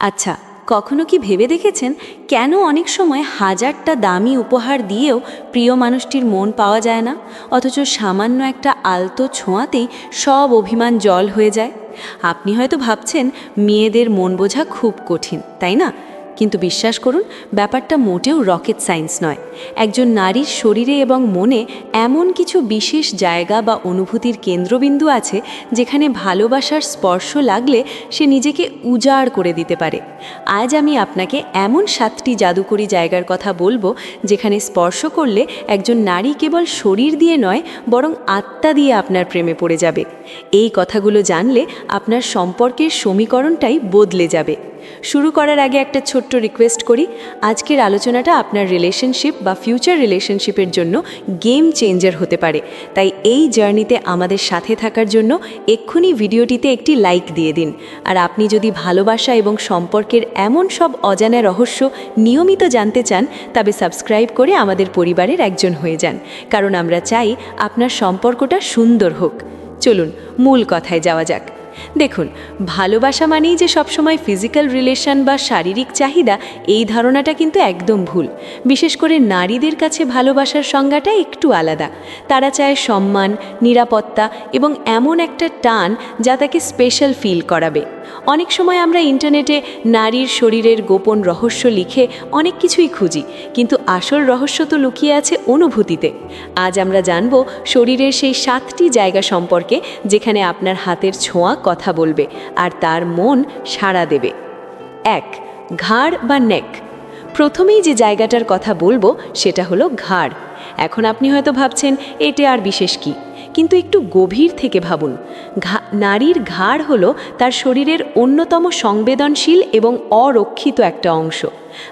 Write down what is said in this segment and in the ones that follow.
আচ্ছা কখনো কি ভেবে দেখেছেন কেন অনেক সময় হাজারটা দামি উপহার দিয়েও প্রিয় মানুষটির মন পাওয়া যায় না? অথচ সামান্য একটা আলতো ছোঁয়াতেই সব অভিমান জল হয়ে যায়। আপনি হয়তো ভাবছেন মেয়েদের মন বোঝা খুব কঠিন, তাই না? কিন্তু বিশ্বাস করুন, ব্যাপারটা মোটেও রকেট সায়েন্স নয়। একজন নারীর শরীরে এবং মনে এমন কিছু বিশেষ জায়গা বা অনুভূতির কেন্দ্রবিন্দু আছে যেখানে ভালোবাসার স্পর্শ লাগলে সে নিজেকে উজাড় করে দিতে পারে। আজ আমি আপনাকে এমন সাতটি জাদুকরী জায়গার কথা বলব যেখানে স্পর্শ করলে একজন নারী কেবল শরীর দিয়ে নয়, বরং আত্মা দিয়ে আপনার প্রেমে পড়ে যাবে। এই কথাগুলো জানলে আপনার সম্পর্কের সমীকরণটাই বদলে যাবে। শুরু করার আগে একটা ছোট্ট রিকোয়েস্ট করি। আজকের আলোচনাটা আপনার রিলেশনশিপ বা ফিউচার রিলেশনশিপের জন্য গেম চেঞ্জার হতে পারে। তাই এই জার্নিতে আমাদের সাথে থাকার জন্য এক্ষুনি ভিডিওটিতে একটি লাইক দিয়ে দিন। আর আপনি যদি ভালোবাসা এবং সম্পর্কের এমন সব অজানা রহস্য নিয়মিত জানতে চান, তবে সাবস্ক্রাইব করে আমাদের পরিবারের একজন হয়ে যান। কারণ আমরা চাই আপনার সম্পর্কটা সুন্দর হোক। চলুন, মূল কথায় যাওয়া যাক। দেখুন, ভালোবাসা মানেই যে সবসময় ফিজিক্যাল রিলেশন বা শারীরিক চাহিদা, এই ধারণাটা কিন্তু একদম ভুল। বিশেষ করে নারীদের কাছে ভালোবাসার সংজ্ঞাটা একটু আলাদা। তারা চায় সম্মান, নিরাপত্তা এবং এমন একটা টান যা তাকে স্পেশাল ফিল করাবে। অনেক সময় আমরা ইন্টারনেটে নারীর শরীরের গোপন রহস্য লিখে অনেক কিছুই খুঁজি, কিন্তু আসল রহস্য তো লুকিয়ে আছে অনুভূতিতে। আজ আমরা জানব, শরীরের সেই সাতটি জায়গা সম্পর্কে, যেখানে আপনার হাতের ছোঁয়া কথা বলবে আর তার মন সাড়া দেবে। এক, ঘাড় বা নেক। প্রথমেই যে জায়গাটার কথা বলব সেটা হলো ঘাড়। এখন আপনি হয়তো ভাবছেন, এটা আর বিশেষ কি? কিন্তু একটু গভীর থেকে ভাবুন। নারীর ঘাড় হলো তার শরীরের অন্যতম সংবেদনশীল এবং অরক্ষিত একটা অংশ।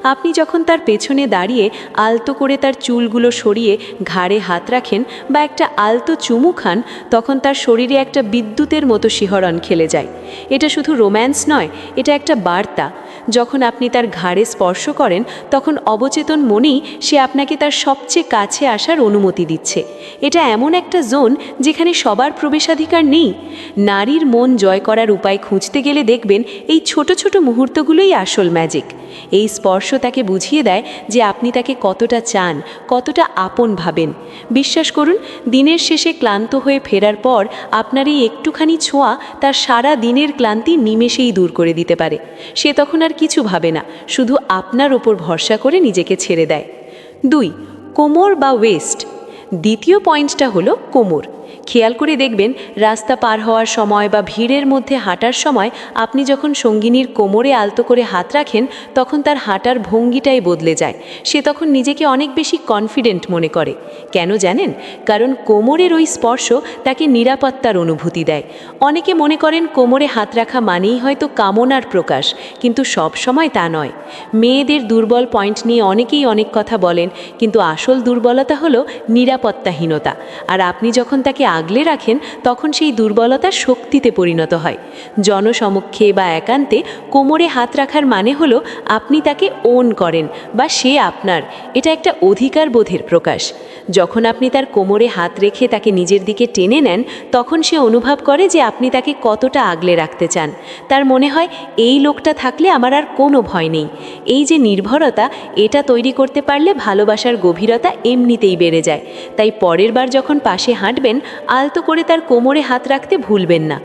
আপনি যখন তার পেছনে দাঁড়িয়ে আলতো করে তার চুলগুলো সরিয়ে ঘাড়ে হাত রাখেন বা একটা আলতো চুমু খান, তখন তার শরীরে একটা বিদ্যুতের মতো শিহরণ খেলে যায়। এটা শুধু রোম্যান্স নয়, এটা একটা বার্তা। যখন আপনি তার ঘাড়ে স্পর্শ করেন, তখন অবচেতন মনেই সে আপনাকে তার সবচেয়ে কাছে আসার অনুমতি দিচ্ছে। এটা এমন একটা জোন যেখানে সবার প্রবেশাধিকার নেই। নারীর মন জয় করার উপায় খুঁজতে গেলে দেখবেন এই ছোট ছোট মুহূর্তগুলোই আসল ম্যাজিক এই স্পর্শ তাকে বুঝিয়ে দেয় যে আপনি তাকে কতটা চান, কতটা আপন ভাবেন। বিশ্বাস করুন, দিনের শেষে ক্লান্ত হয়ে ফেরার পর আপনার এই একটুখানি ছোঁয়া তার সারা দিনের ক্লান্তি নিমেষেই দূর করে দিতে পারে। সে তখন আর কিছু ভাবে না, শুধু আপনার ওপর ভরসা করে নিজেকে ছেড়ে দেয়। দুই, কোমর বা ওয়েস্ট দ্বিতীয় পয়েন্টটা হলো কোমর। খেয়াল করে দেখবেন, রাস্তা পার হওয়ার সময় বা ভিড়ের মধ্যে হাঁটার সময় আপনি যখন সঙ্গিনীর কোমরে আলতো করে হাত রাখেন, তখন তার হাঁটার ভঙ্গিটাই বদলে যায়। সে তখন নিজেকে অনেক বেশি কনফিডেন্ট মনে করে। কেন জানেন? কারণ কোমরের ওই স্পর্শ তাকে নিরাপত্তার অনুভূতি দেয়। অনেকে মনে করেন কোমরে হাত রাখা মানেই হয়তো কামনার প্রকাশ, কিন্তু সব সময় তা নয়। মেয়েদের দুর্বল পয়েন্ট নিয়ে অনেকেই অনেক কথা বলেন, কিন্তু আসল দুর্বলতা হলো নিরাপত্তাহীনতা। আর আপনি যখন তাকে আগলে রাখেন, তখন সেই দুর্বলতা শক্তিতে পরিণত হয়। জনসমক্ষে বা একান্তে কোমরে হাত রাখার মানে হলো আপনি তাকে ওন করেন বা সে আপনার। এটা একটা অধিকার বোধের প্রকাশ। যখন আপনি তার কোমরে হাত রেখে তাকে নিজের দিকে টেনে নেন, তখন সে অনুভব করে যে আপনি তাকে কতটা আগলে রাখতে চান। তার মনে হয়, এই লোকটা থাকলে আমার আর কোনো ভয় নেই। এই যে নির্ভরতা, এটা তৈরি করতে পারলে ভালোবাসার গভীরতা এমনিতেই বেড়ে যায়। তাই পরের বার যখন পাশে হাঁটবেন আলতো করে তার কোমরে হাত রাখতে ভুলবেন না।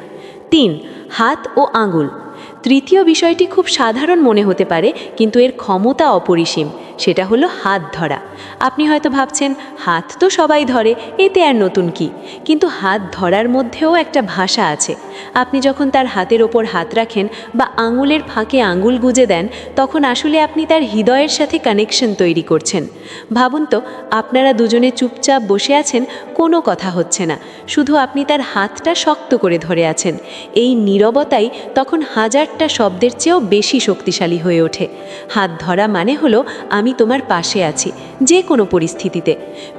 তিন হাত ও আঙুল। তৃতীয় বিষয়টি খুব সাধারণ মনে হতে পারে, কিন্তু এর ক্ষমতা অপরিসীম। সেটা হলো হাত ধরা। আপনি হয়তো ভাবছেন, হাত তো সবাই ধরে, এতে আর নতুন কি? কিন্তু হাত ধরার মধ্যেও একটা ভাষা আছে। আপনি যখন তার হাতের ওপর হাত রাখেন বা আঙুলের ফাঁকে আঙুল গুজে দেন, তখন আসলে আপনি তার হৃদয়ের সাথে কানেকশন তৈরি করছেন। ভাবুন তো, আপনারা দুজনে চুপচাপ বসে আছেন, কোনো কথা হচ্ছে না। শুধু আপনি তার হাতটা শক্ত করে ধরে আছেন। এই নীরবতাই তখন হাজারটা শব্দের চেয়েও বেশি শক্তিশালী হয়ে ওঠে। হাত ধরা মানে হলো, আমি তোমার পাশে আছি, যে কোনো পরিস্থিতিতে।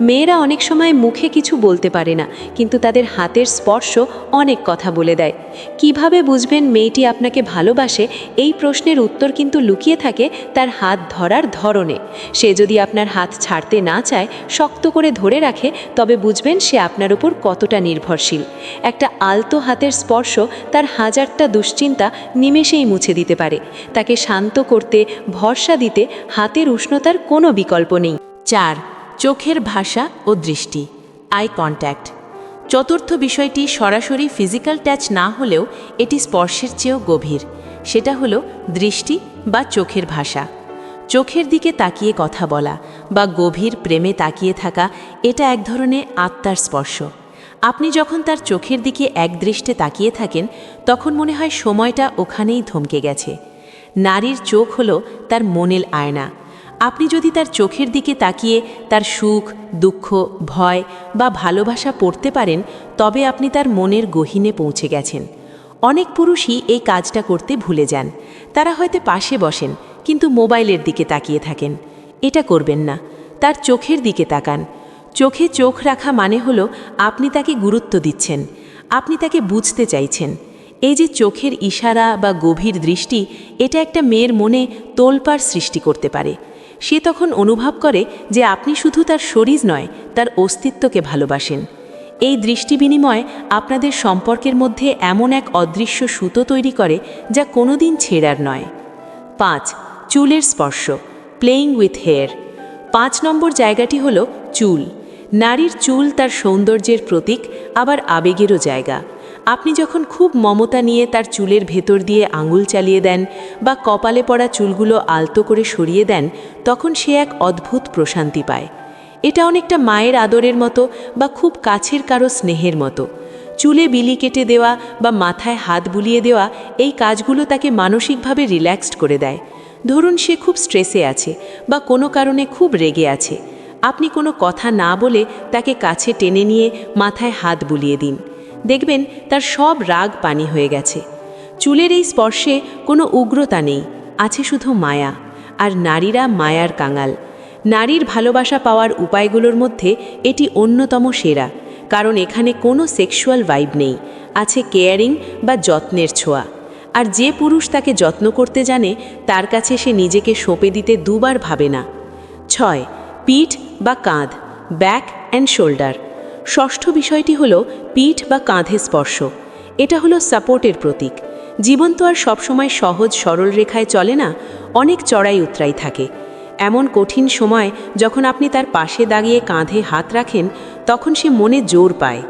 মেয়েরা অনেক সময় মুখে কিছু বলতে পারে না, কিন্তু তাদের হাতের স্পর্শ অনেক কথা বলে দেয়। কীভাবে বুঝবেন মেয়েটি আপনাকে ভালোবাসে? এই প্রশ্নের উত্তর কিন্তু লুকিয়ে থাকে তার হাত ধরার ধরনে। সে যদি আপনার হাত ছাড়তে না চায়, শক্ত করে ধরে রাখে, তবে বুঝবেন সে আপনার উপর কতটা নির্ভরশীল। একটা আলতো হাতের স্পর্শ তার হাজারটা দুশ্চিন্তা, নিমেষে নিমেষেই মুছে দিতে পারে। তাকে শান্ত করতে, ভরসা দিতে হাতের উষ্ণতার কোনো বিকল্প নেই। চার, চোখের ভাষা ও দৃষ্টি। Eye contact. চতুর্থ বিষয়টি সরাসরি ফিজিক্যাল ট্যাচ না হলেও এটি স্পর্শের চেয়েও গভীর। সেটা হলো দৃষ্টি বা চোখের ভাষা। চোখের দিকে তাকিয়ে কথা বলা বা গভীর প্রেমে তাকিয়ে থাকা, এটা এক ধরনের আত্মার স্পর্শ। আপনি যখন তার চোখের দিকে একদৃষ্টে তাকিয়ে থাকেন, তখন মনে হয় সময়টা ওখানেই থমকে গেছে। নারীর চোখ হলো তার মনের আয়না। আপনি যদি তার চোখের দিকে তাকিয়ে তার সুখ, দুঃখ, ভয় বা ভালোবাসা পড়তে পারেন, তবে আপনি তার মনের গহীনে পৌঁছে গেছেন। অনেক পুরুষই এই কাজটা করতে ভুলে যান। তারা হয়তো পাশে বসেন, কিন্তু মোবাইলের দিকে তাকিয়ে থাকেন। এটা করবেন না। তার চোখের দিকে তাকান। চোখে চোখ রাখা মানে হলো আপনি তাকে গুরুত্ব দিচ্ছেন, আপনি তাকে বুঝতে চাইছেন। এই যে চোখের ইশারা বা গভীর দৃষ্টি, এটা একটা মেয়ের মনে তোলপাড় সৃষ্টি করতে পারে। সে তখন অনুভব করে যে আপনি শুধু তার শরীর নয়, তার অস্তিত্বকে ভালোবাসেন। এই দৃষ্টি বিনিময় আপনাদের সম্পর্কের মধ্যে এমন এক অদৃশ্য সুতো তৈরি করে যা কোনোদিন ছেঁড়ার নয়। পাঁচ, চুলের স্পর্শ প্লেয়িং উইথ হেয়ার পাঁচ নম্বর জায়গাটি হল চুল। নারীর চুল তার সৌন্দর্যের প্রতীক, আবার আবেগেরও জায়গা। আপনি যখন খুব মমতা নিয়ে তার চুলের ভেতর দিয়ে আঙুল চালিয়ে দেন বা কপালে পড়া চুলগুলো আলতো করে সরিয়ে দেন, তখন সে এক অদ্ভুত প্রশান্তি পায়। এটা অনেকটা মায়ের আদরের মতো বা খুব কাছের কারও স্নেহের মতো। চুলে বিলি কেটে দেওয়া বা মাথায় হাত বুলিয়ে দেওয়া এই কাজগুলো তাকে মানসিকভাবে রিল্যাক্সড করে দেয়। ধরুন সে খুব স্ট্রেসে আছে বা কোনো কারণে খুব রেগে আছে। আপনি কোনো কথা না বলে তাকে কাছে টেনে নিয়ে মাথায় হাত বুলিয়ে দিন। দেখবেন তার সব রাগ পানি হয়ে গেছে। চুলের এই স্পর্শে কোনো উগ্রতা নেই, আছে শুধু মায়া। আর নারীরা মায়ার কাঙাল। নারীর ভালোবাসা পাওয়ার উপায়গুলোর মধ্যে এটি অন্যতম সেরা, কারণ এখানে কোনো সেক্সুয়াল ভাইব নেই, আছে কেয়ারিং বা যত্নের ছোঁয়া। আর যে পুরুষ তাকে যত্ন করতে জানে, তার কাছে সে নিজেকে সঁপে দিতে দুবার ভাবে না। ছয় পিঠ বা কাঁধ, ব্যাক অ্যান্ড শোল্ডার ষষ্ঠ বিষয়টি হলো পিঠ বা কাঁধে স্পর্শ। এটা হলো সাপোর্টের প্রতীক। জীবন তো আর সবসময় সহজ, সরল রেখায় চলে না, অনেক চড়াই উতরাই থাকে। এমন কঠিন সময় যখন আপনি তার পাশে দাঁড়িয়ে কাঁধে হাত রাখেন, তখন সে মনে জোর পায়।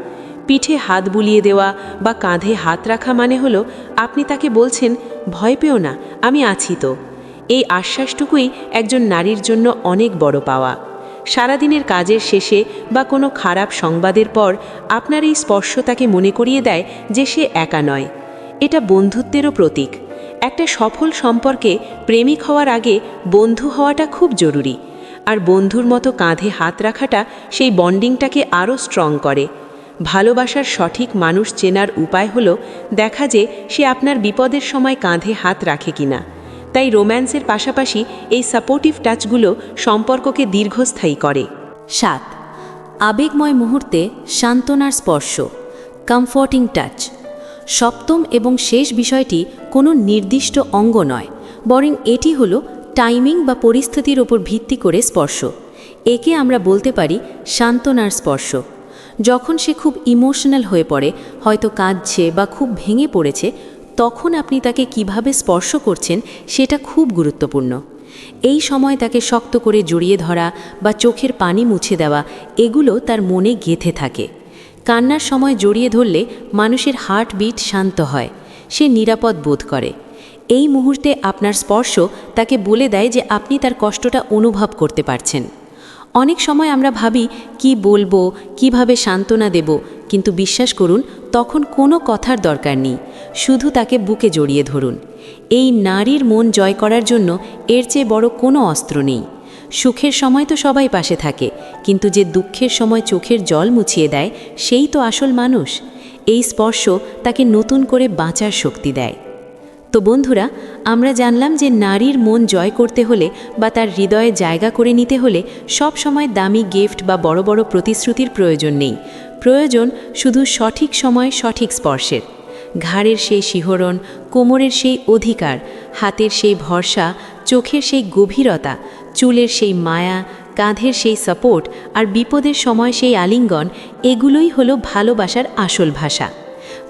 পিঠে হাত বুলিয়ে দেওয়া বা কাঁধে হাত রাখা মানে হলো আপনি তাকে বলছেন, ভয় পেও না, আমি আছি তো। এই আশ্বাসটুকুই একজন নারীর জন্য অনেক বড় পাওয়া। সারাদিনের কাজের শেষে বা কোনো খারাপ সংবাদের পর আপনার এই স্পর্শ তাকে মনে করিয়ে দেয় যে সে একা নয়। এটা বন্ধুত্বেরও প্রতীক। একটা সফল সম্পর্কে প্রেমিক হওয়ার আগে বন্ধু হওয়াটা খুব জরুরি। আর বন্ধুর মতো কাঁধে হাত রাখাটা সেই বন্ডিংটাকে আরও স্ট্রং করে। ভালোবাসার সঠিক মানুষ চেনার উপায় হলো দেখা যে সে আপনার বিপদের সময় কাঁধে হাত রাখে কিনা। তাই রোম্যান্সের পাশাপাশি এই সাপোর্টিভ টাচগুলো সম্পর্ককে দীর্ঘস্থায়ী করে। সাত, আবেগময় মুহূর্তে সান্ত্বনার স্পর্শ কমফর্টিং টাচ সপ্তম এবং শেষ বিষয়টি কোনো নির্দিষ্ট অঙ্গ নয়, বরং এটি হলো টাইমিং বা পরিস্থিতির ওপর ভিত্তি করে স্পর্শ। একে আমরা বলতে পারি সান্ত্বনার স্পর্শ। যখন সে খুব ইমোশনাল হয়ে পড়ে, হয়তো কাঁদছে বা খুব ভেঙে পড়েছে তখন আপনি তাকে কীভাবে স্পর্শ করছেন সেটা খুব গুরুত্বপূর্ণ। এই সময় তাকে শক্ত করে জড়িয়ে ধরা বা চোখের পানি মুছে দেওয়া, এগুলো তার মনে গেঁথে থাকে। কান্নার সময় জড়িয়ে ধরলে মানুষের হার্টবিট শান্ত হয়, সে নিরাপদ বোধ করে। এই মুহূর্তে আপনার স্পর্শ তাকে বলে দেয় যে আপনি তার কষ্টটা অনুভব করতে পারছেন। অনেক সময় আমরা ভাবি, কি বলব? কীভাবে সান্ত্বনা দেব? কিন্তু বিশ্বাস করুন, তখন কোনো কথার দরকার নেই। শুধু তাকে বুকে জড়িয়ে ধরুন। এই নারীর মন জয় করার জন্য এর চেয়ে বড় কোনো অস্ত্র নেই। সুখের সময় তো সবাই পাশে থাকে, কিন্তু যে দুঃখের সময় চোখের জল মুছিয়ে দেয়, সেই তো আসল মানুষ। এই স্পর্শ তাকে নতুন করে বাঁচার শক্তি দেয়। তো বন্ধুরা, আমরা জানলাম যে নারীর মন জয় করতে হলে বা তার হৃদয়ে জায়গা করে নিতে হলে সব সময় দামি গিফট বা বড় বড় প্রতিশ্রুতির প্রয়োজন নেই। প্রয়োজন শুধু সঠিক সময় সঠিক স্পর্শের। ঘাড়ের সেই শিহরণ, কোমরের সেই অধিকার, হাতের সেই ভরসা, চোখের সেই গভীরতা, চুলের সেই মায়া, কাঁধের সেই সাপোর্ট আর বিপদের সময় সেই আলিঙ্গন, এগুলোই হলো ভালোবাসার আসল ভাষা।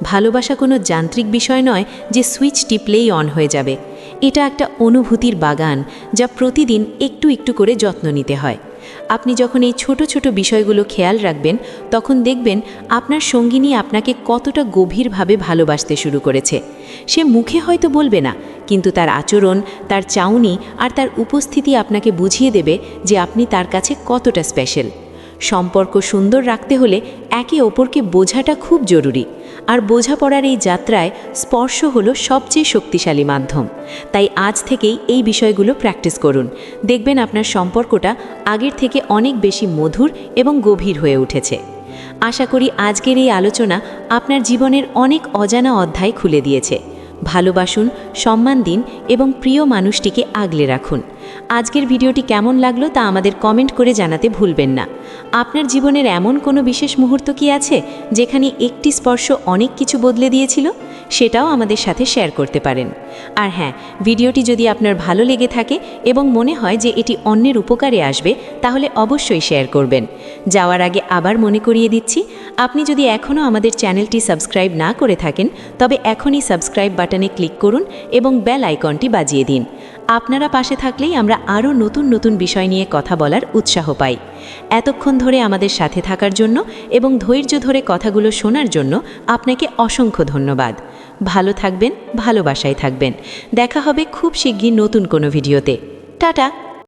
ভালোবাসা কোনো যান্ত্রিক বিষয় নয় যে সুইচ টিপলেই অন হয়ে যাবে। এটা একটা অনুভূতির বাগান যা প্রতিদিন একটু একটু করে যত্ন নিতে হয়। আপনি যখন এই ছোট ছোট বিষয়গুলো খেয়াল রাখবেন, তখন দেখবেন আপনার সঙ্গিনী আপনাকে কতটা গভীরভাবে ভালোবাসতে শুরু করেছে। সে মুখে হয়তো বলবে না, কিন্তু তার আচরণ, তার চাউনি আর তার উপস্থিতি আপনাকে বুঝিয়ে দেবে যে আপনি তার কাছে কতটা স্পেশাল সম্পর্ক সুন্দর রাখতে হলে একে অপরকে বোঝাটা খুব জরুরি। আর বোঝাপড়ার এই যাত্রায় স্পর্শ হলো সবচেয়ে শক্তিশালী মাধ্যম। তাই আজ থেকেই এই বিষয়গুলো প্র্যাকটিস করুন। দেখবেন আপনার সম্পর্কটা আগের থেকে অনেক বেশি মধুর এবং গভীর হয়ে উঠেছে। আশা করি আজকের এই আলোচনা আপনার জীবনের অনেক অজানা অধ্যায় খুলে দিয়েছে। ভালোবাসুন, সম্মান দিন এবং প্রিয় মানুষটিকে আগলে রাখুন। আজকের ভিডিওটি কেমন লাগল তা আমাদের কমেন্ট করে জানাতে ভুলবেন না। আপনার জীবনের এমন কোনো বিশেষ মুহূর্ত কি আছে যেখানে একটি স্পর্শ অনেক কিছু বদলে দিয়েছিল? সেটাও আমাদের সাথে শেয়ার করতে পারেন। আর হ্যাঁ ভিডিওটি যদি আপনার ভালো লেগে থাকে এবং মনে হয় যে এটি অন্যের উপকারে আসবে, তাহলে অবশ্যই শেয়ার করবেন। যাওয়ার আগে আবার মনে করিয়ে দিচ্ছি, আপনি যদি এখনও আমাদের চ্যানেলটি সাবস্ক্রাইব না করে থাকেন, তবে এখনই সাবস্ক্রাইব বাটনে ক্লিক করুন এবং বেল আইকনটি বাজিয়ে দিন। আপনারা পাশে থাকলেই আমরা আরও নতুন নতুন বিষয় নিয়ে কথা বলার উৎসাহ পাই। এতক্ষণ ধরে আমাদের সাথে থাকার জন্য এবং ধৈর্য ধরে কথাগুলো শোনার জন্য আপনাকে অসংখ্য ধন্যবাদ। ভালো থাকবেন, ভালোবাসায় থাকবেন। দেখা হবে খুব শিগগির নতুন কোনো ভিডিওতে। টাটা!